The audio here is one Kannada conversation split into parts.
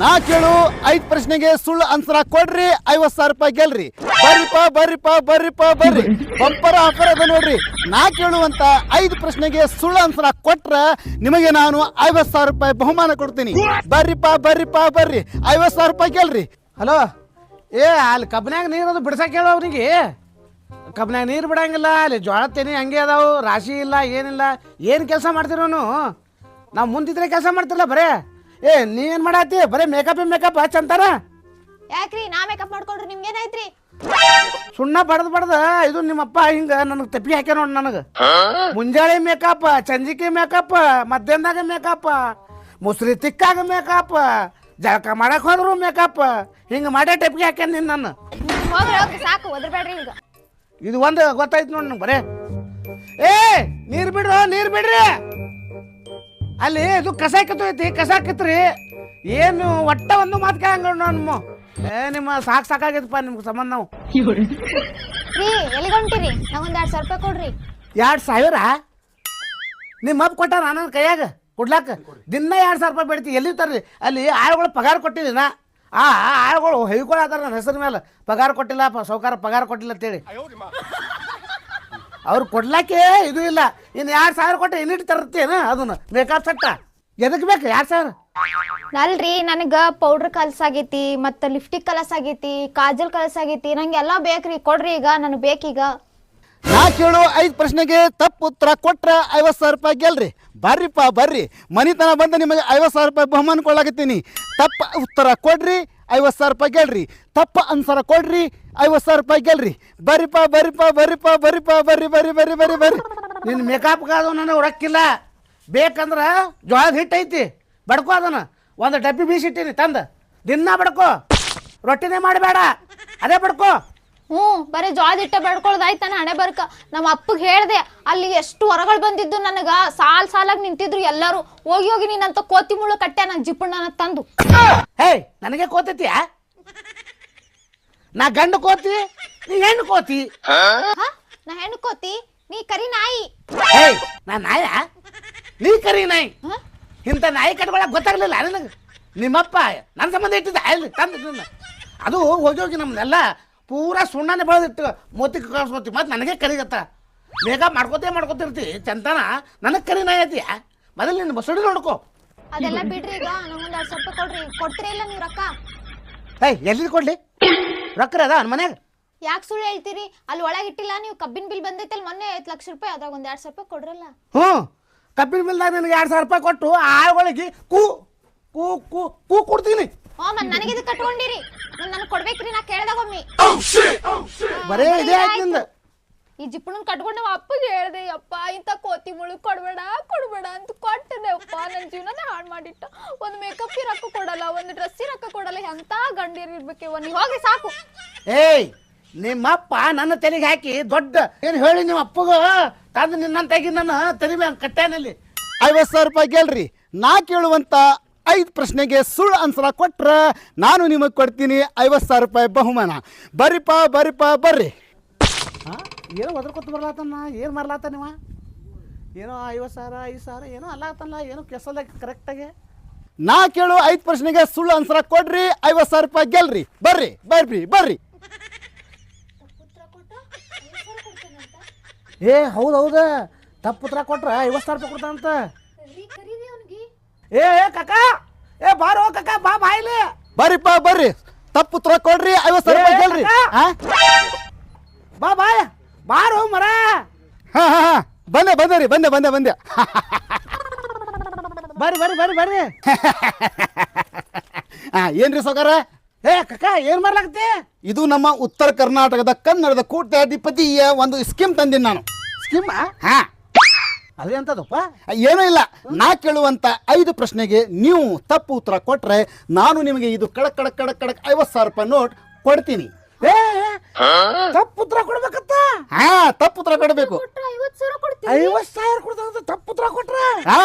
ನಾ ಕೇಳು ಐದ್ ಪ್ರಶ್ನೆಗೆ ಸುಳ್ಳು ಆನ್ಸರ್ ಕೊಡ್ರಿ ಐವತ್ ಸಾವಿರ ರೂಪಾಯಿ ಗೆಲ್ರಿ. ಬರ್ರಿಪ್ಪ ಬರ್ರಿಪ್ಪ ಬರ್ರಿಪ್ಪ, ಬರ್ರಿ. ಬಂಪರ ಆಫರ್ ಅದ ನೋಡ್ರಿ. ನಾ ಕೇಳುವಂತ ಐದು ಪ್ರಶ್ನೆಗೆ ಸುಳ್ಳು ಆನ್ಸರ್ ಕೊಟ್ರ ನಿಮಗೆ ನಾನು ಐವತ್ ಸಾವಿರ ರೂಪಾಯಿ ಬಹುಮಾನ ಕೊಡ್ತೀನಿ. ಬರ್ರಿಪ್ಪ ಬರ್ರಿಪ್ಪ, ಬರ್ರಿ. ಐವತ್ ಸಾವಿರ ರೂಪಾಯಿ ಗೆಲ್ರಿ. ಹಲೋ, ಏ, ಅಲ್ಲಿ ಕಬ್ನ್ಯಾಗ ನೀರು ಬಿಡ್ಸಕ್ ಹೇಳು ಅವ್ರಿಗೆ ಕಬ್ನ್ಯಾಗ ನೀರು ಬಿಡಂಗಿಲ್ಲ, ಅಲ್ಲಿ ಜೋಳ ತೆನಿ ಹಂಗೆ ಅದಾವು, ರಾಶಿ ಇಲ್ಲ, ಏನಿಲ್ಲ. ಏನು ಕೆಲಸ ಮಾಡ್ತಿರೋನು ನಾವು ಮುಂದಿದ್ರೆ ಕೆಲಸ ಮಾಡ್ತಿರಲ್ಲ ಬರೇ? ಏ ನೀವೇನು ಮಾಡತ್ತಿ? ಬರೇ ಮೇಕಪ್ ಮೇಕಪ್ ಹಚ್ಚಂತಾರ ಯಾಕ್ರಿ ನಾ ಮೇಕಪ್ ಮಾಡ್ಕೊಂಡ್ರಿ ನಿಮ್ಗೆ ಏನಾಯ್ತ್ರಿ ಸುಣ್ಣ ಬಡದ್ ಬಡ್ದ ಇದು ನಿಮ್ಮಪ್ಪ ಹಿಂಗ ನನಗೆ ತಪ್ಪಿ ಹಾಕ್ಯ ನೋಡಿ ನನಗೆ. ಮುಂಜಾಳೆ ಮೇಕಪ್ ಚಂಜಿಕೆ ಮೇಕಪ್ ಮಧ್ಯಾಹ್ನದಾಗ ಮೇಕಪ್ ಮುಸ್ರಿ ತಿಕ್ಕಾಗ ಮೇಕಪ್ ಜಳಕ ಮಾಡಕ್ ಹೋದ್ರು ಮೇಕಪ್ ಹಿಂಗೆ ಮಾಡೇ ಟೆಪ್ಗೆ ಹಾಕ್ಯಾನ ನಿನ್ನ. ನಾನು ಹೋಗ್ರಿ ಹೋಗ್ರಿ ಸಾಕು ಒದ್ರಬೇಡ್ರಿ ಈಗ ಇದು ಒಂದು ಗೊತ್ತಾಯ್ತು ನೋಡಿ ನಂಗೆ ಬರೇ. ಏ ನೀರು ಬಿಡ್ರು ನೀರು ಬಿಡ್ರಿ. ಅಲ್ಲಿ ಇದು ಕಸ ಕತ್ತೈತಿ ಕಸ ಕಿತ್ರಿ ಏನು ಒಟ್ಟ ಒಂದು ಮಾತು ಕೇಳಂಗ ನಮ್ಮ ಏ ನಿಮ್ಮ ಸಾಕ್ ಸಾಕಾಗೈತಪ್ಪ ನಿಮ್ಗೆ ಸಂಬಂಧ ನಾವು. ರೀ ಎಲ್ಲಿಗೆ ಹೊಂಟಿರಿ? ನಂಗೊಂದ್ ಎರಡ್ ಸಾವಿರ ರೂಪಾಯಿ ಕೊಡ್ರಿ. ಎರಡು ಸಾವಿರ? ನಿಮ್ಮ ಅಪ್ಪ ಕೊಟ್ಟ ನನ್ನ ಕೈಯಾಗ? ಕೊಡ್ಲಾಕ? ದಿನ ಎರಡು ಸಾವಿರ ರೂಪಾಯಿ ಬೇಡ್ತಿ ಎಲ್ಲಿ ತರ್ರಿ? ಅಲ್ಲಿ ಆಳುಗಳು ಪಗಾರ ಕೊಟ್ಟಿದ್ದೀನ ಆ ಆಳುಗಳು ಹೇಳ್ಕೊಳತ್ತಾರ ನನ್ನ ಹೆಸರು ಮೇಲೆ ಪಗಾರ ಕೊಟ್ಟಿಲ್ಲ ಪ ಸೌಕಾರ ಪಗಾರ ಕೊಟ್ಟಿಲ್ಲ ಅಂತೇಳಿ ಅವ್ರು ಕೊಡ್ಲಾಕೆ ಇದು ಇಲ್ಲ. ಇನ್ನು ಎರಡು ಸಾವಿರ ಕೊಟ್ಟು ಇನ್ನಿಟ್ಟು ತರ್ತೇನ ಅದನ್ನ ಮೇಕಪ್ ಸಟ್ಟ ಎದಕ್ಕೆ ಬೇಕು ಎರಡು ಸಾವಿರ? ಅಲ್ರಿ ನನಗ ಪೌಡ್ರ್ ಆಗೇತಿ ಮತ್ತ ಲಿಫ್ಟಿಕ್ ಕಲಸಾಗೈತಿ ಕಾಜಲ್ ಕಲಸಾಗೈತಿ ನಂಗೆ ಎಲ್ಲಾ ಬೇಕ್ರಿ. ಕೊಡ್ರಿ ಈಗ ನನಗೆ ಬೇಕೀಗ. ನಾ ಕೇಳೋ ಐದು ಪ್ರಶ್ನೆಗೆ ತಪ್ಪು ಉತ್ತರ ಕೊಟ್ರ ಐವತ್ತು ಸಾವಿರ ರೂಪಾಯಿ ಗೆಲ್ರಿ. ಬರ್ರಿಪ್ಪ ಬರ್ರಿ. ಮನಿತನ ಬಂದು ನಿಮಗೆ ಐವತ್ತು ಸಾವಿರ ರೂಪಾಯಿ ಬಹುಮಾನ ಕೊಡ್ಲಾಕತ್ತೀನಿ. ತಪ್ಪ ಉತ್ತರ ಕೊಡ್ರಿ ಐವತ್ತು ಸಾವಿರ ರೂಪಾಯಿ ಗೆಲ್ರಿ. ತಪ್ಪ ಅನ್ಸರ ಕೊಡ್ರಿ ಐವತ್ತು ಸಾವಿರ ರೂಪಾಯಿ ಗೆಲ್ರಿ. ಬರಿಪ ಬರಿಪ ಬರಿಪ ಬರಿಪ ಬರ್ರಿ ಬರ್ರಿ ಬರ್ರಿ ಬರ್ರಿ ಬರ್ರಿ ನಿನ್ನ ಮೇಕಪ್ ನನಗೆ ರೊಕ್ಕಿಲ್ಲ ಬೇಕಂದ್ರೆ ಜೋಳದ ಹಿಟ್ಟು ಐತಿ. ಬಡ್ಕೋ ಅದನ್ನ. ಒಂದು ಡಬ್ಬಿ ಬೀಸಿಟ್ಟಿನಿ ತಂದ. ದಿನ ಬಡ್ಕೋ. ರೊಟ್ಟಿನೇ ಮಾಡಬೇಡ. ಅದೇ ಬಡ್ಕೋ. ಹ್ಞೂ ಬರೀ ಜೋಳದ ಹಿಟ್ಟ ಬೆಡ್ಕೊಳ್ಳೋದಾಯ್ತಾನ ಹಣೆ ಬರ್ಕ. ನಮ್ಮ ಅಪ್ಪಗೆ ಹೇಳ್ದೆ ಅಲ್ಲಿ ಎಷ್ಟು ಹೊರಗಳು ಬಂದಿದ್ದು ನನಗೆ. ಸಾಲ್ ಸಾಲಾಗಿ ನಿಂತಿದ್ರು ಎಲ್ಲರೂ. ಹೋಗಿ ಹೋಗಿ ನೀನಂತ ಕೋತಿ ಮುಳ್ಳು ಕಟ್ಟೆ ನನ್ನ ಜಿಪ್ಪಣ್ಣನ ತಂದು. ಹೇ ನನಗೆ ಕೋತೈತಿಯಾ? ನಾ ಗಂಡು ಕೋತಿ ನೀ ಹೆಣ್ಣು ಕೋತಿ. ಹಾ? ನಾ ಹೆಣ್ಣು ಕೋತಿ ನೀ ಕರಿ ನಾಯಿ. ನಾ ನಾಯ? ನೀ ಕರಿ ನಾಯಿ? ಹಾ? ಇಂಥ ನಾಯಿ ಕಟ್ಕೊಳಕ್ ಗೊತ್ತಾಗ್ಲಿಲ್ಲ ನನಗೆ? ನಿಮ್ಮಪ್ಪ ನನ್ನ ಸಂಬಂಧ ಇಟ್ಟಿದ್ದ ಅಲ್ಲಿ ತಂದು. ಅದು ಹೋಗಿ ಹೋಗಿ ನಮ್ಮನ್ನೆಲ್ಲ ಪೂರಾ ಸುಣ್ಣನೆ ಬೆಳೆದಿಟ್ಟು ಮೋತಿ ಕಳ್ಸ್ಕೊತಿ ಮತ್ತೆ ನನಗೆ ಕರಿಗತ್ತ. ಬೇಗ ಮಾಡ್ಕೋತೇ ಮಾಡ್ಕೋತಿರ್ತಿ ಚಂತನ ನನಗೆ ಕರಿ ನಾಯಿ ಐತಿಯಾ ಮೊದಲು ನಿನ್ನ ಬಸಡಿ ನೋಡ್ಕೋ. ಅದೆಲ್ಲ ಬಿಡ್ರಿ ಈಗ ನಂಗೊಂದ್ ಸ್ವಲ್ಪ ಕೊಡ್ರಿ. ಕೊಡ್ತೀರಿ ಇಲ್ಲ ನೀವು ರೊಕ್ಕ? ಏಯ್ ಎಲ್ಲಿ ಕೊಡ್ಲಿ? ರೊಕ್ಕ ಅದ ಮನ್ಯಾಗ? ಯಾಕೆ ಸುಳ್ಳು ಹೇಳ್ತೀರಿ? ಅಲ್ಲಿ ಒಳಗೆ ಇಟ್ಟಿಲ್ಲ ನೀವು ಕಬ್ಬಿನ ಬಿಲ್ ಬಂದೈತೆ ಅಲ್ಲಿ ಮೊನ್ನೆ ಐದು ಲಕ್ಷ ರೂಪಾಯಿ ಅದ್ರಾಗ ಒಂದು ಎರಡು ಸಾವಿರ ರೂಪಾಯಿ ಕೊಡ್ರಲ್ಲ. ಹ್ಞೂ. ಕಬ್ಬಿನ ಬಿಲ್ದಾಗ ನನಗೆ ಎರಡು ಸಾವಿರ ರೂಪಾಯಿ ಕೊಟ್ಟು ಆಳುಗಳಿಗೆ ಕೂ ಕೂ ಕೂ ಕೂ ಕೊಡ್ತೀನಿ. ಹ್ಞೂ ಮತ್ತೆ ನನಗೆ ಇದು ಕಟ್ಕೊಂಡಿರಿ. ನನಗೆ ಕೊಡ್ಬೇಕ್ರಿ ನಾ ಕೇಳ್ದಾಗ ಒಮ್ಮೆ. ಬರೇ ಇದೇ ಆಯ್ತು ನಿಂದ. ಈ ಜಿಪ್ಪಣನ್ ಕಟ್ಕೊಂಡು ನಾವು ಅಪ್ಪಗೆ ಹೇಳ್ದೆ ಅಪ್ಪ ಇಂಥ ಕೋತಿ ಮುಳು ಕೊಡ್ಬೇಡ ಕೊಡ್ಬೇಡ ಅಂತ ಅಪ್ಪ ನನ್ನ ಜೀವನನೇ ಹಾಳು ಮಾಡಿಟ್ಟ. ಒಂದು ಮೇಕಪ್ ರೊಕ್ಕ ಕೊಡಲ್ಲ ಒಂದು ಡ್ರೆಸ್ ರೊಕ್ಕ ಕೊಡಲ್ಲ ಎಂತ ಗಂಡೀರ್ ಇರ್ಬೇಕು ನೀವು ಹೋಗಿ ಸಾಕು. ಏಯ್ ನಿಮ್ಮಪ್ಪ ನನ್ನ ತಲೆಗೆ ಹಾಕಿ ದೊಡ್ಡ ಏನು ಹೇಳಿ ನಿಮ್ಮ ಅಪ್ಪಗ? ತಂದು ತೆಗಿ ನನ್ನ ತಲೆ ಮೇಲೆ ಕಟ್ಟ್ಯಾನಲ್ಲಿ. ಐವತ್ತು ಸಾವಿರ ರೂಪಾಯಿ ಗೆಲ್ರಿ ನಾ ಕೇಳುವಂತ ಐದು ಪ್ರಶ್ನೆಗೆ ಸುಳ್ಳು ಆನ್ಸರ್ ಕೊಟ್ರೆ ನಾನು ನಿಮಗೆ ಕೊಡ್ತೀನಿ ಐವತ್ತು ಸಾವಿರ ರೂಪಾಯಿ ಬಹುಮಾನ. ಬರ್ರಿಪ್ಪ ಬರ್ರಿಪ್ಪ ಬರ್ರಿ. ಹಾಂ ಒದ್ರ ಒದರ್ಕೊತ ಬರ್ಲಾತನ್ನ ಏನು ಮಾಡ್ಲಾತ ನೀವ ಏನೋ ಐವತ್ತು ಸಾವಿರ ಐದು ಸಾವಿರ ಏನೋ ಅಲ್ಲಾತಲ್ಲ ಏನೋ ಕೆಸಲ್ಲ ಕರೆಕ್ಟಾಗಿ ನಾ ಕೇಳು ಐದು ಪ್ರಶ್ನೆಗೆ ಸುಳ್ಳು ಆನ್ಸರ್ ಕೊಡ್ರಿ ಐವತ್ತು ಸಾವಿರ ರೂಪಾಯಿ ಗೆಲ್ರಿ. ಬರ್ರಿ ಬರ್ರಿ ಬರ್ರಿ. ಏ ಹೌದು ಹೌದು. ತಪ್ಪು ಉತ್ತರ ಕೊಟ್ರ ಐವತ್ತು ಸಾವಿರ ರೂಪಾಯಿ ಕೊಡ್ತಾನಂತ. ಏ ಏ ಕಕ್ಕ ಏ ಬಾರೋ ಕಕ್ಕ ಬಾ ಬಾಯಿಲಿ ಬರ್ರಿಪ್ಪ ಬರ್ರಿ ತಪ್ಪು ಉತ್ತರ ಕೊಡ್ರಿ ಐವತ್ತು ಸಾವಿರ ರೂಪಾಯಿ ಗೆಲ್ರಿ. ಬಾ ಬಾ ಬಾಯ್ ಬಾರೋ ಮರ. ಹಾ ಹಾ ಹಾ. ಬಂದೆ ಬಂದೆ ರೀ ಬಂದೆ ಬಂದೆ ಬಂದೆ. ಬರ್ರಿ ಬರ್ರಿ ಬರ್ರಿ ಬರ್ರಿ. ಹಾ ಏನ್ರಿ ಸೌಕಾರ ಏ ಕಕ್ಕ ಏನ್ ಮಾಡ್ಲಾಗತ್ತೆ ಇದು ನಮ್ಮ ಉತ್ತರ ಕರ್ನಾಟಕದ ಕನ್ನಡದ ಕೋಟ್ಯಾಧಿಪತಿಯ ಒಂದು ಸ್ಕೀಮ್ ತಂದಿನಿ ನಾನು. ಸ್ಕೀಮ್? ಹಾ. ಅದೇ ಅಂತದಪ್ಪ ಏನೂ ಇಲ್ಲ. ನಾ ಕೇಳುವಂತ ಐದು ಪ್ರಶ್ನೆಗೆ ನೀವು ತಪ್ಪು ಉತ್ತರ ಕೊಟ್ರೆ ನಾನು ನಿಮಗೆ ಇದು ಕಡಕ್ ಕಡಕ್ ಕಡಕ್ ಕಡಕ್ ಐವತ್ತು ಸಾವಿರ ರೂಪಾಯಿ ನೋಟ್ ಕೊಡ್ತೀನಿ. ಏ ತಪ್ಪು ಉತ್ತರ ಕೊಡ್ಬೇಕತ್ತ? ಹಾ ತಪ್ಪು ಉತ್ತರ ಕೊಡಬೇಕು. ಐವತ್ತು ಸಾವಿರ ಕೊಡ್ತೀವಿ. ಐವತ್ ಸಾವಿರ ಕೊಡ್ತಾರ ತಪ್ಪು ಉತ್ತರ ಕೊಟ್ರ? ಹಾ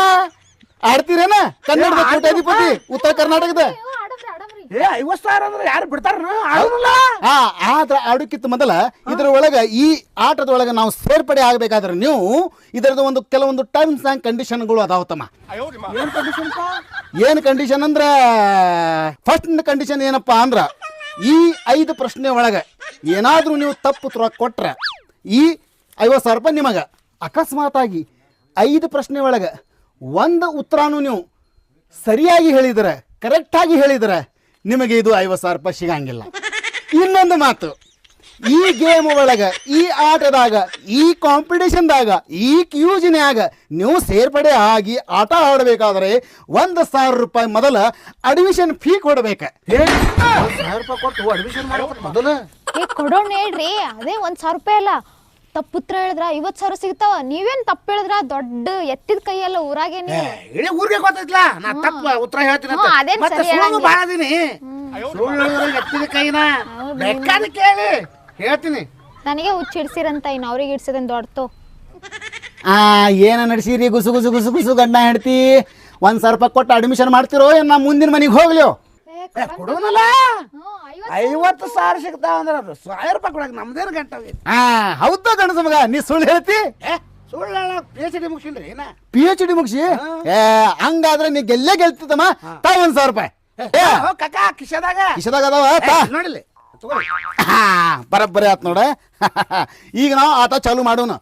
ಆಡ್ತೀರೇನ? ಕನ್ನಡದ ಕೋಟ್ಯಾಧಿಪತಿ ಉತ್ತರ ಕರ್ನಾಟಕದ. ಆಡಮ್ರಿ ಆಡಮ್ರಿ ಏ ಐವತ್ ಸಾವಿರ ಅಂದ್ರೆ ಯಾರು ಬಿಡ್ತಾರ? ಆಡೋದಿಲ್ಲ ಆ ಆದ್ರ ಆಡೋಕ್ಕಿಂತ ಮೊದಲ ಇದ್ರ ಒಳಗ ಈ ಆಟದೊಳಗೆ ನಾವು ಸೇರ್ಪಡೆ ಆಗ್ಬೇಕಾದ್ರೆ ನೀವು ಇದರದ ಒಂದು ಕೆಲವೊಂದು ಟರ್ಮ್ಸ್ ಆ್ಯಂಡ್ ಕಂಡೀಷನ್ಗಳು ಅದಾವ ತಮ್ಮ. ಏನ್ ಕಂಡೀಷನ್ ಏನು ಕಂಡೀಷನ್ ಅಂದ್ರ ಫಸ್ಟ್ ಕಂಡೀಷನ್ ಏನಪ್ಪಾ ಅಂದ್ರ ಈ ಐದು ಪ್ರಶ್ನೆ ಒಳಗೆ ಏನಾದರೂ ನೀವು ತಪ್ಪು ತುರ ಕೊಟ್ರೆ, ಈ ಐವತ್ತು ಸಾವಿರ ರೂಪಾಯಿ ನಿಮಗೆ. ಅಕಸ್ಮಾತಾಗಿ ಐದು ಪ್ರಶ್ನೆ ಒಳಗೆ ಒಂದು ಉತ್ತರನೂ ನೀವು ಸರಿಯಾಗಿ ಹೇಳಿದರೆ ಕರೆಕ್ಟಾಗಿ ಹೇಳಿದರೆ, ನಿಮಗೆ ಇದು ಐವತ್ತು ಸಾವಿರ ರೂಪಾಯಿ ಸಿಗಂಗಿಲ್ಲ. ಇನ್ನೊಂದು ಮಾತು. ಈ ಗೇಮ್ ಒಳಗೆ ಈ ಆಟದಾಗ ಈ ಕಾಂಪಿಟೇಷನ್ದಾಗ ಈ ಕ್ಯೂಜಿನ್ಯಾಗ ನೀವು ಸೇರ್ಪಡೆ ಆಗಿ ಆಟ ಆಡಬೇಕಾದ್ರೆ ಒಂದು ಸಾವಿರ ರೂಪಾಯಿ ಮೊದಲ ಅಡ್ಮಿಷನ್ ಫೀ ಕೊಡ್ಬೇಕು. ಸಾವಿರ ರೂಪಾಯಿ ಕೊಟ್ಟು ಅಡ್ಮಿಷನ್ ಮಾಡ್ಬೇಕು ಮೊದಲು? ಏ ಕೊಡೋಣ ಹೇಳ್ರಿ ಅದೇ ಒಂದ್ ಸಾವಿರ ರೂಪಾಯಿ ಅಲ್ಲ. ತಪ್ಪುತ್ರ ಹೇಳಿದ್ರ ಐವತ್ ಸಾವಿರ ಸಿಗ್ತಾವ. ನೀವೇನ್ ತಪ್ಪು ಹೇಳಿದ್ರ ದೊಡ್ಡ ಎತ್ತಿದ ಕೈಯಲ್ಲ ಊರಾಗೆ ಏ, ನೀವು. ಇಡೀ ಊರಿಗೆ ಗೊತ್ತೈತ್ಲಾ? ನಾ ತಪ್ಪ ಉತ್ತರ ಹೇಳ್ತೀನಿ ಅಂತ. ಹ್ಮ್, ಅದೇನ್ ಮತ್ತೆ ಸರಿ ಸುಳ್ಳು ಹೇಳಂಗಿಲ್ಲ. ಭಾಳ ಅದೀನಿ ಸುಳ್ಳು ಹೇಳಿದ್ರೆ ಎತ್ತಿದ ಕೈನ? ಬೇಕಾದ ಕೇಳಿ. ಹೇಳ್ತೀನಿ. ನನಗೆ ಹುಚ್ಚಿಡ್ಸಿರಂತ ಇನ್ನು ಅವ್ರಿಗೆ ಇಡ್ಸಿದಂತ ದೊಡ್ಡ ಆ ಏನ ನಡೆಸಿರಿ? ಗುಸು ಗುಸು ಗುಸು ಗುಸು ಗಂಡ ಹೆಂಡ್ತಿ. ಒಂದ್ ಸಾವಿರ ರೂಪಾಯಿ ಕೊಟ್ಟು ಅಡ್ಮಿಷನ್ ಮಾಡ್ತಿರೋ? ಏನ್ ನಾ ಮುಂದಿನ ಮನೆಗೆ ಹೋಗ್ಲಿಯೋ ಏ, ಕೊಡೋನಲ್ಲ? ಐವತ್ತು ಸಾವಿರ ಸಿಗ್ತಾವ ಅಂದ್ರೆ ಅದು ಸಾವಿರ ರೂಪಾಯಿ ಕೊಡಕ್ ನಮ್ದೇನು ಗಂಟ ಹೋಗೈತಿ ಹಾ ಹೌದಾ ಗಣಸ ಮಗ ನೀ ಸುಳ್ಳು ಹೇಳ್ತಿ? ಏ ಸುಳ್ಳು ಪಿ ಎಚ್ ಡಿ ಮುಗಿಸಿಲ್ರಿ ಏನ? ಪಿ ಎಚ್ ಡಿ ಮುಗಿಸಿ? ಏ ಹಂಗಾದ್ರೆ ನೀ ಗೆಲ್ಲೇ ಗೆಲ್ತಿದ್ದಮ್ಮ. ತಾ ಒಂದ್ ಸಾವಿರ ರೂಪಾಯಿ. ಏ ಕಿಶದಾಗ. ಕಿಶದಾಗ ಅದಾವ ತಾ ನೋಡಿಲಿ ತಗೋರಿ ಹಾ ಬರಬ್ಬರಿ ಆತ್ ನೋಡ. ಈಗ ನಾವು ಆತ ಚಾಲು ಮಾಡೋಣ.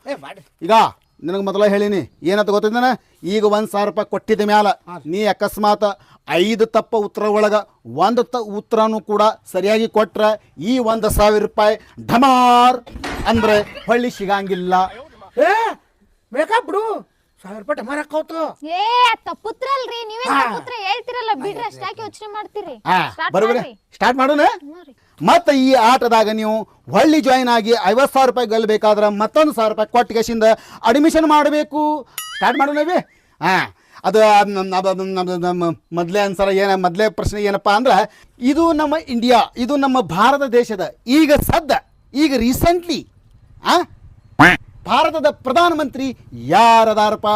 ಈಗ ನಿನಗೆ ಮೊದಲ ಹೇಳಿನಿ. ಏನಂತ ಗೊತ್ತಿದ್ದಾನೆ ಈಗ ಒಂದು ಸಾವಿರ ರೂಪಾಯಿ ಕೊಟ್ಟಿದ್ದ ಮ್ಯಾಲ. ನೀ ಅಕಸ್ಮಾತ್ ಐದು ತಪ್ಪ ಉತ್ತರ ಒಳಗ ಒಂದು ತ ಉತ್ತರನೂ ಕೂಡ ಸರಿಯಾಗಿ ಕೊಟ್ರ ಈ ಒಂದು ಸಾವಿರ ರೂಪಾಯಿ ಢಮಾರ್ ಅಂದ್ರೆ ಹೊಳ್ಳಿ ಸಿಗಂಗಿಲ್ಲ. ಬಿಡು. ಸಾವಿರ ರೂಪಾಯಿ ಟಮಾರ ಹಾಕೋತು. ಏ ತಪ್ಪುತ್ರ ಅಲ್ರಿ ನೀವೇ ತಪ್ಪುತ್ರ ಹೇಳ್ತಿರಲ್ಲ ಬಿಡ್ರಿ ಅಷ್ಟಾಕಿ ಯೋಚನೆ ಮಾಡ್ತೀರಿ? ಹಾ Start ಸ್ಟಾರ್ಟ್ ಮಾಡೋಣ? ಮತ್ತೆ ಈ ಆಟದಾಗ ನೀವು ಹೊಳ್ಳಿ ಜಾಯಿನ್ ಆಗಿ ಐವತ್ತು ಸಾವಿರ ರೂಪಾಯಿ ಗೆಲ್ಲಬೇಕಾದ್ರೆ ಮತ್ತೊಂದು ಸಾವಿರ ರೂಪಾಯಿ ಕೊಟ್ಟಿಗೆಸಿಂದ ಅಡ್ಮಿಷನ್ ಮಾಡಬೇಕು. ಸ್ಟಾರ್ಟ್ ಮಾಡೋಣವಿ ಹಾಂ ಅದು ಮೊದಲೇ ಅನ್ಸರ ಏನ ಮೊದಲೇ ಪ್ರಶ್ನೆ ಏನಪ್ಪಾ ಅಂದ್ರೆ ಇದು ನಮ್ಮ ಇಂಡಿಯಾ ಇದು ನಮ್ಮ ಭಾರತ ದೇಶದ ಈಗ ಸದ್ದ ಈಗ ರೀಸೆಂಟ್ಲಿ ಆ ಭಾರತದ ಪ್ರಧಾನಮಂತ್ರಿ ಯಾರದಾರಪ್ಪ?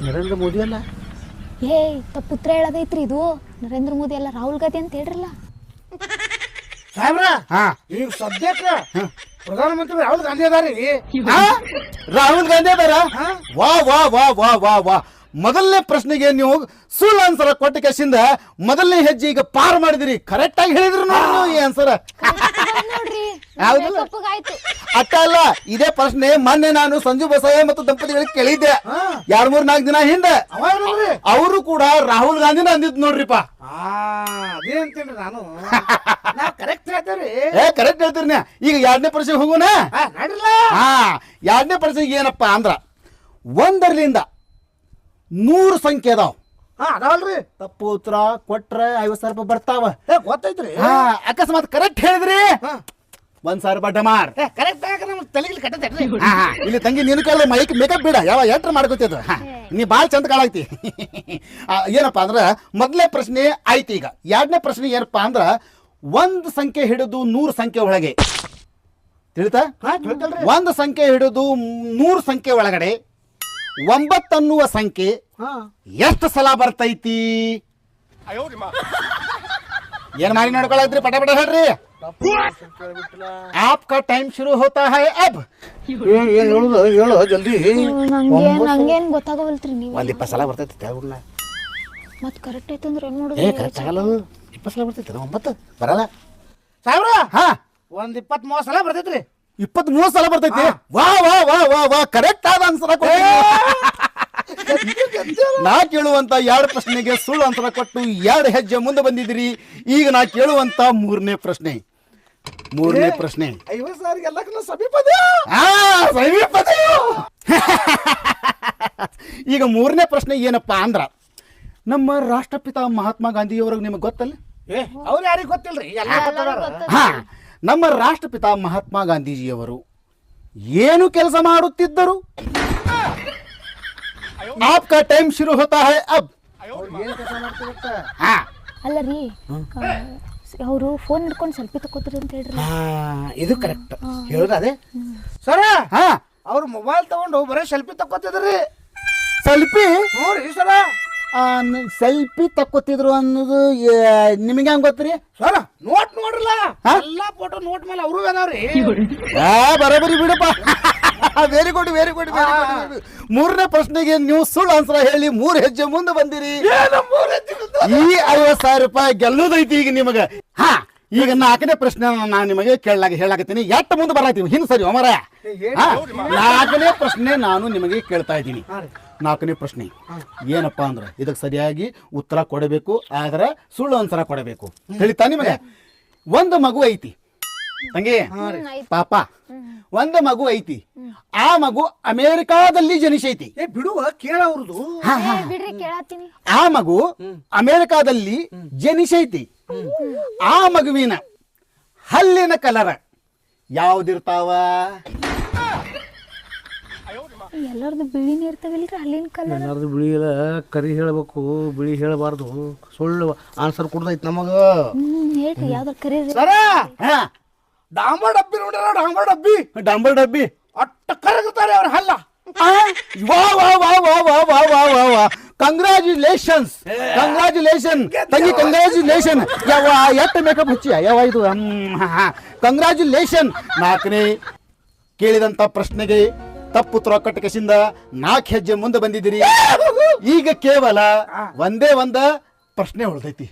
ನರೇಂದ್ರ ಮೋದಿ ಅಲ್ಲ? ಏ ತಪ್ಪುತ್ರ ಹೇಳದೈತ್ರಿ ಇದು. ನರೇಂದ್ರ ಮೋದಿ ಅಲ್ಲ ರಾಹುಲ್ ಗಾಂಧಿ ಅಂತ ಹೇಳ್ರಲ್ಲ. ಸಾಹೇಬ್ರ ಹಾ. ಈಗ ಸದ್ಯಕ್ಕೆ ಪ್ರಧಾನಮಂತ್ರಿ ರಾಹುಲ್ ಗಾಂಧಿ ಅದಾರಿ. ಆ? ರಾಹುಲ್ ಗಾಂಧಿ ಅದಾರ? ವಾ ವಾ ವಾ ವಾ ವಾ ವಾ. ಮೊದಲನೇ ಪ್ರಶ್ನೆಗೆ ನೀವು ಸುಳ್ಳು ಆನ್ಸರ್ ಕೊಟ್ಟ ಕೆಸಿಂದ ಮೊದಲನೇ ಹೆಜ್ಜೆ ಈಗ ಪಾರ್ ಮಾಡಿದಿರಿ. ಕರೆಕ್ಟ್ ಆಗಿ ಹೇಳಿದ್ರು ನೋಡಿ ನೀವು ಈ ಆನ್ಸರ್ ನೋಡ್ರಿ. ಅಟ್ಟ ಅಲ್ಲ ಇದೇ ಪ್ರಶ್ನೆ ಮೊನ್ನೆ ನಾನು ಸಂಜು ಬಸಯ್ಯ ಮತ್ತು ದಂಪತಿಗಳಿಗೆ ಕೇಳಿದ್ದೆ. ಎರಡ್ ಮೂರ್ ನಾಲ್ಕು ದಿನ ಹಿಂದೆ. ಅವ ನೋಡ್ರಿ? ಅವರು ಕೂಡ ರಾಹುಲ್ ಗಾಂಧಿನ ಅಂದಿದ್ ನೋಡ್ರಿಪ್ಪ. ನಾನು? ಕರೆಕ್ಟ್ ಹೇಳ್ತೇವ್ರಿ. ಏ ಕರೆಕ್ಟ್ ಹೇಳ್ತೀರಿ ಈಗ ಎರಡನೇ ಪ್ರಶ್ನೆ ಹೋಗೋಣ. ಹಾ ಎರಡನೇ ಪ್ರಶ್ನೆಗೆ ಏನಪ್ಪಾ ಅಂದ್ರ ಒಂದರಲಿಂದ ನೂರು ಸಂಖ್ಯೆ ಅದಾವ. ಹಾ ಅದಾವಲ್ರಿ. ತಪ್ಪು ಉತ್ತರ ಕೊಟ್ರೆ ಐವತ್ತು ಸಾವಿರ ರೂಪಾಯಿ ಬರ್ತಾವ. ಏ ಗೊತ್ತೈತ್ರಿ. ಹಾ ಅಕಸ್ಮಾತ್ ಕರೆಕ್ಟ್ ಹೇಳಿದ್ರಿ? ಹಾ. ಒಂದ್ ಸಾವಿರ ರೂಪಾಯಿ ಡಮಾರ್. ಕರೆಕ್ಟ್ ಆಗ ಕಟ್ಟತೈತ್ರಿ ಹಾ, ಹಾ. ಇಲ್ಲಿ ತಂಗಿ ನೀನು ಕೇಳಿದ್ರೆ ಮೈಕ್ ಮೇಕಪ್ ಬೇಡ. ಯಾವ ಎಟ್ರ ಮಾಡ್ಕೋತಿದ್ದು ನೀ ಭಾಳ ಚಂದ ಕಾಳಾಗ್ತಿ ಆ, ಏನಪ್ಪಾ ಅಂದ್ರ ಮೊದಲನೇ ಪ್ರಶ್ನೆ ಆಯ್ತು ಈಗ. ಎರಡನೇ ಪ್ರಶ್ನೆ ಏನಪ್ಪಾ ಅಂದ್ರ ಒಂದು ಸಂಖ್ಯೆ ಹಿಡಿದು ನೂರು ಸಂಖ್ಯೆ ಒಳಗೆ. ತಿಳಿತಾ? ಹಾ ತಿಳ್ತಲ್ರಿ. ಒಂದು ಸಂಖ್ಯೆ ಹಿಡಿದು ನೂರು ಸಂಖ್ಯೆ ಒಳಗಡೆ ಒಂಬತ್ತನ್ನುವ ಸಂಖ್ಯೆ ಎಷ್ಟು ಸಲ ಬರ್ತೈತಿ? ಏನ್ ಮಾಡಿ ನೋಡ್ಕೊಳತ್ರಿ ಪಟ ಪಟ ಹೇಳ್ರಿ. ಆಪ್ಕಾ ಟೈಮ್ ಶುರು ಹೋತಾ ಹೈ ಅಬ್. ಏನ್ ಹೇಳು ಜಲ್ದಿ. ನಂಗೇನ್ ನಂಗೇನ್ ಗೊತ್ತಾಗವಲ್ತ್ರಿ ನೀವು? ಒಂದ್ ಇಪ್ಪತ್ತು ಸಲ ಬರ್ತೈತಿ ಹೇಳ್ಬಿಡ್ಲ ಮತ್ ಕರೆಕ್ಟ್ ಐತಂದ್ರೆ ಏನ್ ಏ ಮಾಡುದು? ಕರೆಕ್ಟ್ ಆಗಲ್ಲ ಅದು. ಸಲ ಬರ್ತೈತಿ ಒಂಬತ್ತು. ಬರಲ್ಲ. ಸಾಹೇಬ್ರ ಹಾ. ಒಂದ್ ಇಪ್ಪತ್ ಮೂವತ್ತು ಸಲ ಬರ್ತೈತ್ರಿ. ಇಪ್ಪತ್ ಮೂರು ಸಲ ಬರ್ತೈತಿ. ವಾ ವಾ ವಾ ವಾ ವಾ ಕರೆಕ್ಟ್ ಆದ ಆನ್ಸರ್ ನಾ ಕೇಳುವಂತ ಎರಡು ಪ್ರಶ್ನೆಗೆ ಸುಳ್ಳು ಆನ್ಸರ್ ಕೊಟ್ಟು ಎರಡು ಹೆಜ್ಜೆ ಮುಂದೆ ಬಂದಿದ್ದೀರಿ. ಈಗ ನಾ ಕೇಳುವಂತ ಮೂರನೇ ಪ್ರಶ್ನೆ. ಮೂರನೇ ಪ್ರಶ್ನೆ. ಈಗ ಮೂರನೇ ಪ್ರಶ್ನೆ ಏನಪ್ಪಾ ಅಂದ್ರ ನಮ್ಮ ರಾಷ್ಟ್ರಪಿತ ಮಹಾತ್ಮ ಗಾಂಧಿಯವ್ರಿಗೆ ನಿಮಗೆ ಗೊತ್ತಲ್ಲ? ಅವ್ರು ಯಾರಿಗೆ ಗೊತ್ತಿಲ್ರಿ? ಹಾ. ನಮ್ಮ ರಾಷ್ಟ್ರಪಿತ ಮಹಾತ್ಮ ಗಾಂಧೀಜಿಯವರು ಏನು ಕೆಲಸ ಮಾಡುತ್ತಿದ್ದರು? ಆಪ್ಕ ಟೈಮ್ ಶುರು ಹೋತಾ ಅಬ್. ಹಾ. ಅಲ್ಲ ರೀ ಅವರು ಫೋನ್ ಹಿಡ್ಕೊಂಡು ಸೆಲ್ಫಿ ತಕೋತಾರೆ ಅಂತ ಹೇಳ್ರಿ. ಇದು ಕರೆಕ್ಟ್ ಹೇಳುದ ಅದೇ. ಸರ ಹಾ. ಅವ್ರು ಮೊಬೈಲ್ ತಗೊಂಡು ಬರೀ ಸೆಲ್ಫಿ ತಕೋತಿದ್ರಿ ಸೆಲ್ಫಿ ಹ್ಞೂ ರೀ ಸರ. ಸೆಲ್ಫಿ ತಕ್ಕೊತಿದ್ರು ಅನ್ನೋದು ನಿಮಗೆ ಹೆಂಗ್ ಗೊತ್ತ್ರಿ? ಸರ ನೋಟ್ ನೋಡ್ರಲ್ಲ? ಎಲ್ಲ ಫೋಟೋ ನೋಟ್ ಮೇಲೆ ಅವರು ಅದಾವ್ರಿ. ಆ ಬರಬರಿ ಬಿಡಪ್ಪ. Very good very good very good ಮೂರನೇ ಪ್ರಶ್ನೆಗೆ ನೀವು ಸುಳ್ಳು ಆನ್ಸರ್ ಹೇಳಿ ಮೂರು ಹೆಜ್ಜೆ ಮುಂದೆ ಬಂದಿರಿ. ಈ ಐವತ್ ಸಾವಿರ ರೂಪಾಯಿ ಗೆಲ್ಲೋದೈತಿ ಈಗ ನಿಮಗೆ. ಹಾ. ಈಗ ನಾಲ್ಕನೇ ಪ್ರಶ್ನೆ ನಾನು ನಿಮಗೆ ಕೇಳಲಾಗ ಹೇಳಾಕತ್ತೀನಿ ಎಷ್ಟು ಮುಂದೆ ಬರಾತೀವಿ ಹಿಂದ್ ಸರಿ ಒಮರ ನಾಲ್ಕನೇ ಪ್ರಶ್ನೆ ನಾನು ನಿಮಗೆ ಕೇಳ್ತಾ ಇದ್ದೀನಿ. ನಾಲ್ಕನೇ ಪ್ರಶ್ನೆ. ಏನಪ್ಪಾ ಅಂದ್ರೆ ಇದಕ್ಕೆ ಸರಿಯಾಗಿ ಉತ್ತರ ಕೊಡಬೇಕು ಆದ್ರೆ ಸುಳ್ಳು ಒಂದ್ಸಲ ಕೊಡಬೇಕು. ತಿಳಿತಾ ನಿಮಗೆ? ಒಂದು ಮಗು ಐತಿ. ತಂಗಿ ಪಾಪ. ಒಂದು ಮಗು ಐತಿ. ಆ ಮಗು ಅಮೇರಿಕಾದಲ್ಲಿ ಜನಿಸೈತಿ. ಏ ಬಿಡುವ ಕೇಳ ಕೇಳತ್ತೀನಿ. ಆ ಮಗು ಅಮೇರಿಕಾದಲ್ಲಿ ಜನಿಸೈತಿ. ಆ ಮಗುವಿನ ಹಲ್ಲಿನ ಕಲರ್ ಯಾವ್ದಿರ್ತಾವ? ಎಲ್ಲರದು ಬಿಳಿನೇ ಇರ್ತಾವಿಲ್ರಿ ಅಲ್ಲಿನ ಕಲರ್ ಎಲ್ಲರದು ಬಿಳಿ ಕರಿ ಹೇಳಬೇಕು ಬಿಳಿ ಹೇಳಬಾರದು. ಸುಳ್ಳು ಆನ್ಸರ್ ಕೊಡ್ದೈತಿ ನಮಗ. ಹೇಳ್ತ ಹೇಳ್ರಿ ಯಾವ್ದಾರ ಸರ್ ಸರ ಹಾ. ಡಾಂಬರ್ ಡಬ್ಬಿ ನೋಡ್ಯಾರ ಡಾಂಬರ್ ಡಬ್ಬಿ? ಡಾಂಬರ್ ಡಬ್ಬಿ? ಅಟ್ಟ ಕರಗುತ್ತಾರೆ ಅವ್ರ ಹಲ್ಲ. ಆ, ವಾ ವಾ ವಾ ವಾ ವಾ ವಾ ವಾ ವಾ ವಾ. ಕಂಗ್ರಾಚುಲೇಷನ್ಸ್ ಕಂಗ್ರಾಚುಲೇಷನ್ ತಂಗಿ ಕಂಗ್ರಾಚುಲೇಷನ್ ಯಾವ ಎಷ್ಟು ಮೇಕಪ್ ಹಚ್ಚಿ ಯಾವ ಇದು? ಕಂಗ್ರಾಚುಲೇಷನ್ ನಾಲ್ಕನೇ ಕೇಳಿದಂತ ಪ್ರಶ್ನೆಗೆ ತಪ್ಪು ಉತ್ತರ ಕಟ್ಟಕಸಿಂದ ನಾಲ್ಕು ಹೆಜ್ಜೆ ಮುಂದೆ ಬಂದಿದ್ದೀರಿ. ಈಗ ಕೇವಲ ಒಂದೇ ಒಂದ ಪ್ರಶ್ನೆ ಉಳ್ದೈತಿ.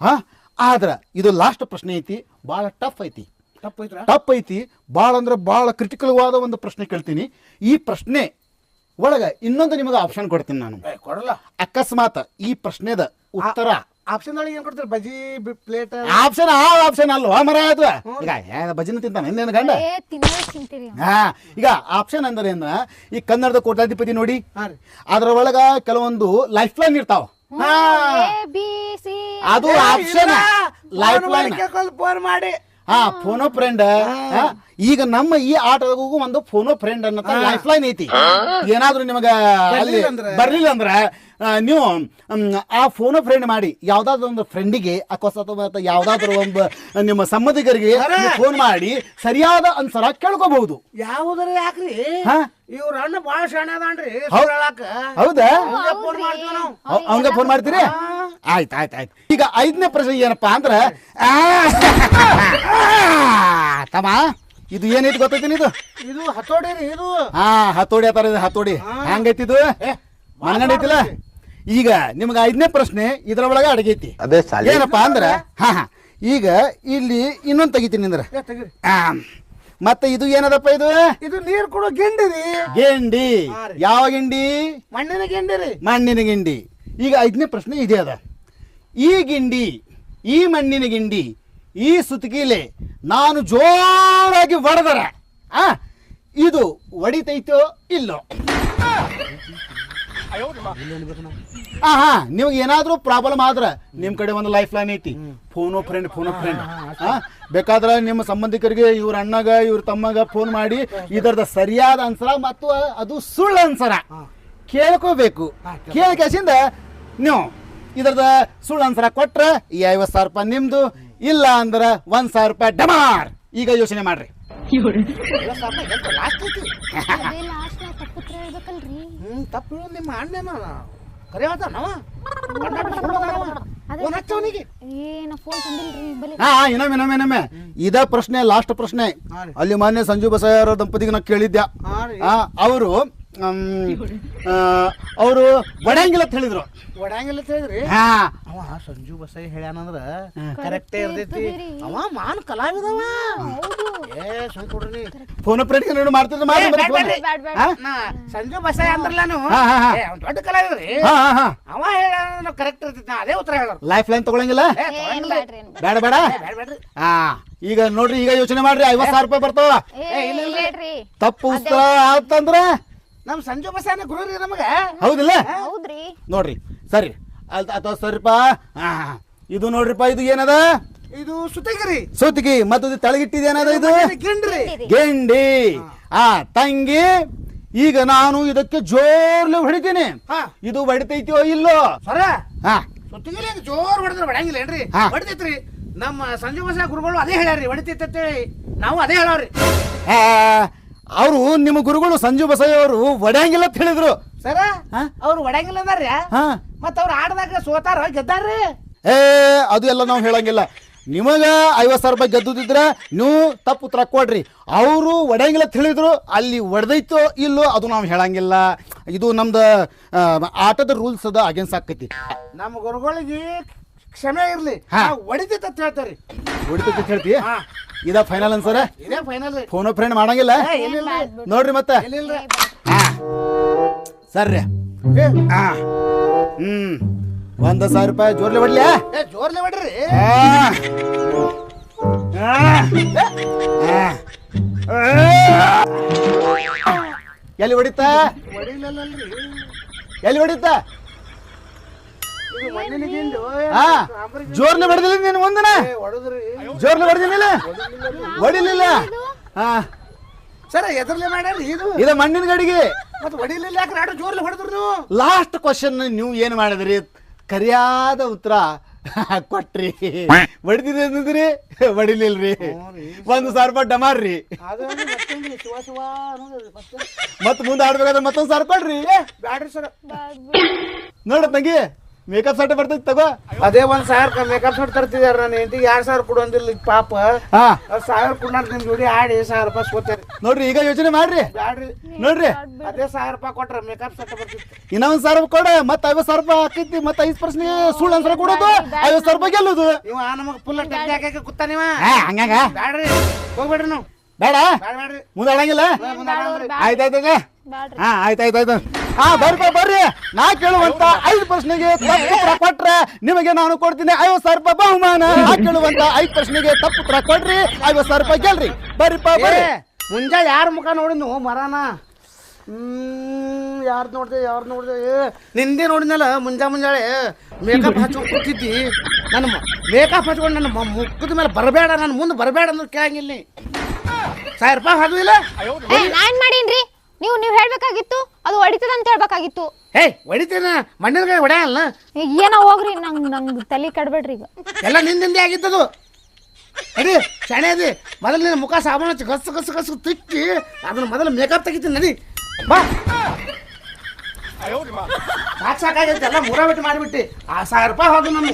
ಹಾ? ಆದ್ರ ಇದು ಲಾಸ್ಟ್ ಪ್ರಶ್ನೆ ಐತಿ. ಬಹಳ ಟಫ್ ಐತಿ. ಟಪ್ ಐತಿ. ಭಾಳ ಅಂದ್ರೆ ಭಾಳ ಕ್ರಿಟಿಕಲ್ ವಾದ ಒಂದು ಪ್ರಶ್ನೆ ಕೇಳ್ತೀನಿ. ಈ ಪ್ರಶ್ನೆ ಒಳಗ ಇನ್ನೊಂದು ನಿಮಗೆ ಆಪ್ಷನ್ ಕೊಡ್ತೀನಿ ನಾನು. ಕೊಡಲ್ಲ. ಅಕಸ್ಮಾತ್ ಈ ಪ್ರಶ್ನೆದ ಉತ್ತರ ಆಪ್ಷನ್ ಒಳಗೆ ಏನ್ ಕೊಡ್ತಾರೆ? ಬಜಿ ಪ್ಲೇಟ್ ಆಪ್ಷನ್ ಆ ಆಪ್ಷನ್ ಅಲ್ವಾ ಮರ ಅದು? ಈಗ ಏ, ಭಜನೆ ತಿಂತಾನೆ ಇನ್ನೇನು ಗಂಡ? ಏ ತಿಂತೀರಿ. ಹಾ ಈಗ ಆಪ್ಷನ್ ಅಂದ್ರೆ ಏನ ಈ ಕನ್ನಡದ ಕೋಟ್ಯಾಧಿಪತಿ ನೋಡಿ. ಅದ್ರ ಒಳಗ ಕೆಲವೊಂದು ಲೈಫ್ ಲೈನ್ ಇರ್ತಾವ. ಎ ಬಿ ಸಿ ಅದು ಆಪ್ಷನ್ ಲೈಫ್ ಲೈನ್ ಫೋನ್ ಮಾಡಿ. ಹಾ ಫೋನೋ ಫ್ರೆಂಡ್ ಈಗ ನಮ್ಮ ಈ ಆಟದಾಗೂ ಒಂದು ಫೋನೋ ಫ್ರೆಂಡ್ ಅನ್ನೋ ಲೈಫ್ ಲೈನ್ ಐತಿ. ಏನಾದ್ರೂ ನಿಮಗ ಅಲ್ಲಿ ಬರ್ಲಿಲ್ಲ ಅಂದ್ರೆ? ಬರ್ಲಿಲ್ಲ ಅಂದ್ರೆ ನೀವು ಆ ಫೋನೋ ಫ್ರೆಂಡ್ ಮಾಡಿ ಯಾವ್ದಾದ್ರು ಒಂದು ಫ್ರೆಂಡಿಗೆ ಅಕಸ್ಮಾತ್ ಯಾವ್ದಾದ್ರು ಒಂದು ನಿಮ್ಮ ಸಂಬಂಧಿಕರಿಗೆ ಫೋನ್ ಮಾಡಿ ಸರಿಯಾದ ಅನ್ಸರ ಕೇಳ್ಕೋಬಹುದು. ಯಾವುದರ ಯಾಕ್ರಿ? ಇವ್ರ ಅಣ್ಣ ಬಾಳ ಶಾಣೆ ಅದಾನ್ರಿ ಹೌದಾ? ಅವಂಗ ಫೋನ್ ಮಾಡ್ತೀರಿ? ಆಯ್ತು ಆಯ್ತು ಆಯ್ತು. ಈಗ ಐದನೇ ಪ್ರಶ್ನೆ ಏನಪ್ಪಾ ಅಂದ್ರೆ ಆ, ತಮ್ಮ ಇದು ಏನೈತಿ ಗೊತ್ತೈತಿ ಇದು? ಇದು ಹತೋಡಿ ರೀ ಇದು. ಹಾ ಹತೋಡಿ ಅತ್ತಾರ ಇದು ಹತೋಡಿ. ಹಂಗೈತಿ ಇದು ಮನಗಂಡ ಐತಿಲ್ಲ ಈಗ ನಿಮ್ಗೆ ಐದನೇ ಪ್ರಶ್ನೆ ಇದ್ರ ಒಳಗ ಅಡಗೈತಿ ಅದೇ ಸಾಲಿ ಏನಪ್ಪಾ ಅಂದ್ರ ಹಾ ಹಾ. ಈಗ ಇಲ್ಲಿ ಇನ್ನೊಂದ್ ತೆಗಿತೀನಿ ಅಂದ್ರ. ಮತ್ತೆ ಇದು ಏನದಪ್ಪ ಇದು? ಇದು ನೀರ್ ಕೊಡೋ ಗಿಂಡಿ ರೀ. ಗಿಂಡಿ. ಯಾವ ಗಿಂಡಿ? ಮಣ್ಣಿನ ಗಿಂಡಿ ರೀ. ಮಣ್ಣಿನ ಗಿಂಡಿ. ಈಗ ಐದನೇ ಪ್ರಶ್ನೆ ಇದೆ ಅದ. ಈ ಗಿಂಡಿ ಈ ಮಣ್ಣಿನ ಗಿಂಡಿ ಈ ಸುತ್ತಿಗೆಲೆ ನಾನು ಜೋರಾಗಿ ಹೊಡೆದರ, ಆ, ಇದು ಹೊಡಿತೈತೋ ಇಲ್ಲೋ? ಹಾ ನೀವು ಏನಾದ್ರೂ ಪ್ರಾಬ್ಲಮ್ ಆದ್ರೆ ನಿಮ್ಮ ಕಡೆ ಒಂದು ಲೈಫ್ ಲೈನ್ ಐತಿ ಫೋನೋ ಫ್ರೆಂಡ್ ಫೋನೋ ಫ್ರೆಂಡ್ ಬೇಕಾದ್ರೆ ನಿಮ್ಮ ಸಂಬಂಧಿಕರಿಗೆ ಇವ್ರ ಅಣ್ಣಗ, ಇವ್ರ ತಮ್ಮಗ ಫೋನ್ ಮಾಡಿ ಇದರದ ಸರಿಯಾದ ಅನ್ಸರ ಮತ್ತು ಅದು ಸುಳ್ಳು ಅನ್ಸರ ಕೇಳ್ಕೋಬೇಕು. ಕೇಳಿಕೆಸಿಂದ ನೀವು ಇದರದ ಸುಳ್ಳು ಅನ್ಸರ ಕೊಟ್ರ ಈ ಐವತ್ತು ಸಾವಿರ ರೂಪಾಯಿ ನಿಮ್ದು ಇಲ್ಲ ಅಂದ್ರೆ ಒಂದ್ ಸಾವಿರ ರೂಪಾಯಿ ಡಮಾರ್. ಈಗ ಯೋಚನೆ ಮಾಡ್ರಿ. ಹ್ಮ್ ಇದ ಪ್ರಶ್ನೆ ಲಾಸ್ಟ್ ಪ್ರಶ್ನೆ. ಅಲ್ಲಿ ಮಾನ್ಯ ಸಂಜು ಬಸಯ್ಯ ದಂಪತಿಗೆ ನಾ ಕೇಳಿದ್ಯಾ? ಅವರು ಅವರು ಒಡ್ಯಾಂಗಿಲ್ಲ ಅಂತ ಹೇಳಿದ್ರು. ಒಡ್ಯಾಂಗಿಲ್ಲ ಅಂತ ಹೇಳಿದ್ರಿ? ಹಾ. ಅವ ಸಂಜು ಬಸೈ ಹೇಳ್ಯಾನಂದ್ರ ಕರೆಕ್ಟ್ ಇರ್ತೈತಿ. ಅವ ಮಾನ್ ಕಲಾವಿದವ. ಏ ಸುಮ್ ಕೊಡ್ರಿ. ಫೋನ್ ಪ್ರೇಟ್ಗೆ ನೋಡಿ ಮಾಡ್ತಿದ್ರು ಸಂಜು ಬಸೈ ಅಂದ್ರಲ್ಲ ನೀವು ಹಾ, ಹಾ, ಹಾ. ಏ, ಅವ್ನ್ ದೊಡ್ಡ ಕಲಾವಿದ್ರಿ. ಹಾ ಹಾ ಹಾ. ಅವ ಹೇಳ್ಯಾನ ಕರೆಕ್ಟ್ ಇರ್ತೈತಿ. ನಾ ಅದೇ ಉತ್ತರ ಹೇಳೋರು ಲೈಫ್ ಲೈನ್ ತಗೊಳಂಗಿಲ್ಲ. ಬೇಡ ಬೇಡ ಹಾ. ಈಗ ನೋಡ್ರಿ ಈಗ ಯೋಚನೆ ಮಾಡ್ರಿ. ಐವತ್ ಸಾವಿರ ರೂಪಾಯಿ ಬರ್ತಾವ. ತಪ್ಪು ಉತ್ತರ ಆತಂದ್ರ? ನಮ್ ಸಂಜು ಬಸಾನ ಗುರು ರೀ ನಮಗ? ಹೌದಿಲ್ಲ? ಹೌದ್ರಿ. ನೋಡ್ರಿ ಸರಿ. ಅಲ್ತ ಅಥವಾ ಸರಿಪಾ ಹಾ ಇದು ನೋಡ್ರಿಪ್ಪ ಇದು ಏನದ? ಇದು ಸುತ್ತಿಗಿರಿ ಸುತಿಗಿ ಮತ್ತು ಇದು ತೆಳಗಿಟ್ಟಿದೇನದ ಇದು? ಗಿಂಡ್ರಿ. ಗೆಂಡಿ. ಆ ತಂಗಿ ಈಗ ನಾನು ಇದಕ್ಕೆ ಜೋರ್ಲಿ ಹೊಡಿತೀನಿ. ಹಾ. ಇದು ಹೊಡಿತೈತಿಯೋ ಇಲ್ಲೋ? ಸರ ಹಾ. ಸುತ್ತಿಗಿರಿ ಜೋರ್ ಹೊಡೆದ್ರೆ ಹೊಡಂಗಿಲ್ಲ ಏನ್ರಿ? ಹಾ. ಹೊಡಿತೈತ್ರಿ. ನಮ್ಮ ಸಂಜು ಬಸ ಗುರುಗಳು ಅದೇ ಹೇಳ್ಯಾರಿ ಹೊಡಿತೈತಿ ಅಂತೇಳಿ ನಾವು ಅದೇ ಹೇಳೋರಿ ಅವರು ನಿಮ್ಮ ಗುರುಗಳು ಸಂಜು ಬಸಯ್ಯ ಅವರು ಒಡೆಯಂಗಿಲ್ಲ ಅಂತ ಹೇಳಿದ್ರು. ಸರ ಹಾ? ಅವ್ರು ಒಡಂಗಿಲ್ಲ ಅಂದಾರ್ರಿ? ಹಾ. ಮತ್ತ ಅವ್ರು ಆಡದಾಗ ಸೋತಾರ ಗೆದ್ದಾರ್ರಿ? ಏ ಅದು ಎಲ್ಲ ನಾವು ಹೇಳಂಗಿಲ್ಲ. ನಿಮಗ ಐವತ್ತು ಸಾವಿರ ರೂಪಾಯಿ ಗೆದ್ದುದಿದ್ರೆ ನೀವು ತಪ್ಪು ಉತ್ತರ ಕೊಡ್ರಿ. ಅವರು ಒಡೆಯಂಗಿಲ್ಲ ಹೇಳಿದ್ರು ಅಲ್ಲಿ ಒಡೆದೈತೋ ಇಲ್ಲೋ ಅದು ನಾವು ಹೇಳಂಗಿಲ್ಲ. ಇದು ನಮ್ದು ಆ, ಆಟದ ರೂಲ್ಸ್ ಅದ ಅಗೇನ್ಸ್ ಆಕೈತಿ ನಮ್ಮ ಗುರುಗಳಿಗೆ ಕ್ಷಮೆ ಇರ್ಲಿ. ಹಾ. ಹೊಡಿತೈತೆ ಅಂತ ಹೇಳ್ತಾರೆ ಹೊಡಿತೈತಿ ಅಂತ ಹೇಳ್ತಿ ಹಾ. ಇದ ಫೈನಲ್ ಅನ್ಸರ ಇದೇ ಫೈನಲ್ ಫೋನ್ ಫ್ರೆಂಡ್ ಮಾಡಂಗಿಲ್ಲ? ನೋಡ್ರಿ ಮತ್ತೆ. ಎಲ್ಲಿಲ್ರಿ? ಸರ್ರಿ ಏ, ಆ. ಹ್ಮ್. ಒಂದ್ ಸಾವಿರ ರೂಪಾಯಿ ಜೋರ್ಲೆ ಹೊಡ್ಲಿ ಏ ಜೋರ್ಲೆ ಹೊಡ್ರಿ. ಎಲ್ಲಿ ಹೊಡಿತಾ? ಹೊಡಿಲಿಲ್ಲಲ್ರಿ. ಎಲ್ಲಿ ಹೊಡಿತಾ? ಹಾ ಜೋರ್ಲೆ ಹೊಡೆದಿಲ್ಲ ನೀನು ಒಂದನ? ಜೋರ್ನ ಹೊಡೆದಿಲ್ಲ ಹೊಡಿಲಿಲ್ಲ ಹಾ ಸರ ಎದ್ರಲ್ಲಿ ಮಾಡ್ಯಾರ ಇದು? ಇದು ಮಣ್ಣಿನ ಗಡಿಗೆ. ಮತ್ತೆ ಹೊಡಿಲಿಲ್ಲ ಯಾಕೆ ಆಡು ಜೋರ್ಲಿ ಹೊಡೆದ್ರು ನೀವು? ಲಾಸ್ಟ್ ಕ್ವಶನ್ ನೀವು ಏನು ಮಾಡಿದ್ರಿ? ಕರಿಯಾದ ಉತ್ತರ ಕೊಟ್ರಿ. ಹೊಡಿತಿದ್ರಿ ಅಂದಿದ್ರಿ ಹೊಡಿಲಿಲ್ರಿ ಒಂದ್ ಸಾವಿರ ರೂಪಾಯಿ ಡಮಾರ್ರಿ ಅದು ಮತ್ತೊಂದು ಶಿವ ಶಿವ ಅನ್ನೋದು ಮತ್ತೆ ಮತ್ ಮುಂದೆ ಆಡ್ಬೇಕಾದ್ರೆ ಮತ್ತೊಂದ್ ಸಾವಿರ ಕೊಡ್ರಿ. ಬ್ಯಾಡ್ರಿ ಸರ್. ನೋಡ ತಂಗಿ. ಮೇಕಪ್ ಸೆಟ್ ಬರ್ತೈತಿ ತಗೋ. ಅದೇ ಒಂದ್ ಸಾವಿರ ಮೇಕಪ್ ಸೆಟ್ ತರ್ತಿದಾರ ನಾನು ಹೆಂಡತಿಗೆ ಎರಡ್ ಸಾವಿರ ಕೊಡೊಂದಿಲ್ಲ ಈಗ ಪಾಪ. ಹಾ. ಸಾವಿರ ಕೊಡೋಣ ನಿಮ್ ಜೋಡಿ ಆಡಿ ಸಾವಿರ ರೂಪಾಯಿ ಸೋತೇರಿ. ನೋಡ್ರಿ ಈಗ ಯೋಚನೆ ಮಾಡ್ರಿ. ಬ್ಯಾಡ್ರಿ. ನೋಡ್ರಿ. ಅದೇ ಸಾವಿರ ರೂಪಾಯಿ ಕೊಟ್ರ ಮೇಕಪ್ ಸೆಟ್ ಬರ್ತಿತ್ತು ಇನ್ನೊಂದ್ ಸಾವಿರ ರೂಪಾಯಿ ಕೊಡ. ಮತ್ತ ಐವತ್ ಸಾವಿರ ರೂಪಾಯಿ ಹಾಕೈತಿ ಮತ್ತ ಐದ್ ಪರ್ಸೆಂಟ್ ಸುಳ್ಳು ಅನ್ಸರ ಕೊಡೋದು. ಐವತ್ ಸಾವಿರ ರೂಪಾಯಿ ಗೆಲ್ಲೋದು. ಇವ ನಮಗ್ ಫುಲ್ ಟೆಂಟ್ ಹಾಕಕ್ಕೆ ಕೂತ ನೀವ. ಹಾ ಹಂಗಂಗ ಬ್ಯಾಡ್ರಿ. ಹೋಗ್ಬೇಡ್ರಿ ನಾವು. ಬೇಡ. ಬ್ಯಾಡ ಬ್ಯಾಡ್ರಿ. ಮುಂದೆ ಆಡಂಗಿಲ್ಲ ಮುಂದೆ ಆಡಲ್ರಿ. ಆಯ್ತು ಆಯ್ತು ಹಾ ಆಯ್ತಾಯ್ತಾಯ್ತು ಹಾ ಬರ್ರಿ ಬರ್ರಿ ನಾ ಕೇಳುವಂತ ಐದು ಪ್ರಶ್ನೆಗೆ ತಪ್ಪು ಉತ್ತರ ಕೊಟ್ರೆ ನಿಮಗೆ ನಾನು ಕೊಡ್ತೀನಿ ಐವತ್ ಸಾವಿರ ರೂಪಾಯಿ ಬಹುಮಾನ. ನಾ ಕೇಳುವಂತ ಐದು ಪ್ರಶ್ನೆಗೆ ತಪ್ಪು ಉತ್ತರ ಕೊಡ್ರಿ ಐವತ್ ಸಾವಿರ ರೂಪಾಯಿ ಗೆಲ್ರಿ. ಬರ್ರಿಪ್ಪ ಬರ್ರಿ. ಮುಂಜ ಮುಂಜಾನೆ ಯಾರ ಮುಖ ನೋಡಿದ್ನು? ಮರಾನ. ಹ್ಮ್ ಯಾರು ನೋಡ್ದೆ ಯಾರು ನೋಡ್ದೆ? ಏ, ನಿಂದೆ ನೋಡಿದ್ನಲ್ಲ ಮುಂಜಾ ಮುಂಜಾಳೆ ಮೇಕಪ್ ಹಚ್ಕೊಂಡು ಕೂತಿದ್ದಿ. ನನ್ನ ಮೇಕಪ್ ಹಚ್ಕೊಂಡು ನನ್ನ ಮ- ಮುಖದ ಮೇಲೆ ಬರಬೇಡ ನನ್ನ ಮುಂದೆ ಬರಬೇಡ ಅಂದ್ರೆ ಕೇಳಂಗಿಲ್ಲ ನೀ. ಸಾವಿರ ರೂಪಾಯಿ ಹಾಕುದಿಲ್ಲ ಏ ನಾನ್ ಮಾಡೀನ್ರಿ? ನೀವು ನೀವು ಹೇಳ್ಬೇಕಾಗಿತ್ತು? ಅದು ಹೊಡಿತದ ಅಂತ ಹೇಳ್ಬೇಕಾಗಿತ್ತು. ಹೇ ಹೊಡಿತೇನ? ಮಣ್ಣಿನ ಕೈ ಹೊಡೆಯಲ್ಲ ಈಗ ಏನೋ ಹೋಗ್ರಿ ನಂಗ್ ನಂಗ್ ತಲೆ ಕಡ್ಬೇಡ್ರಿ ಈಗ. ಎಲ್ಲ ನಿಂದಿಂದೆ ಆಗಿತ್ತದು. ಅಡಿ ಶಾಣೆ ಅದಿ. ಮೊದಲು ನಿನ್ನ ಮುಖ ಸಾಮಾನು ಹಚ್ಚಿ ಗಸ್ ಗಸ್ ಗಸ್ ತಿಕ್ಕಿ ಅದನ್ನ ಮೊದಲು ಮೇಕಪ್ ತೆಗಿತೀನಿ ನಡಿ. ಬಾ. ಸಾಕು ಸಾಕಾಗೈತೆ ಎಲ್ಲ ಮೂರ ಬಿಟ್ಟು ಮಾಡಿಬಿಟ್ಟು. ಆ ಸಾವಿರ ರೂಪಾಯಿ ಹೋದು ನಾನು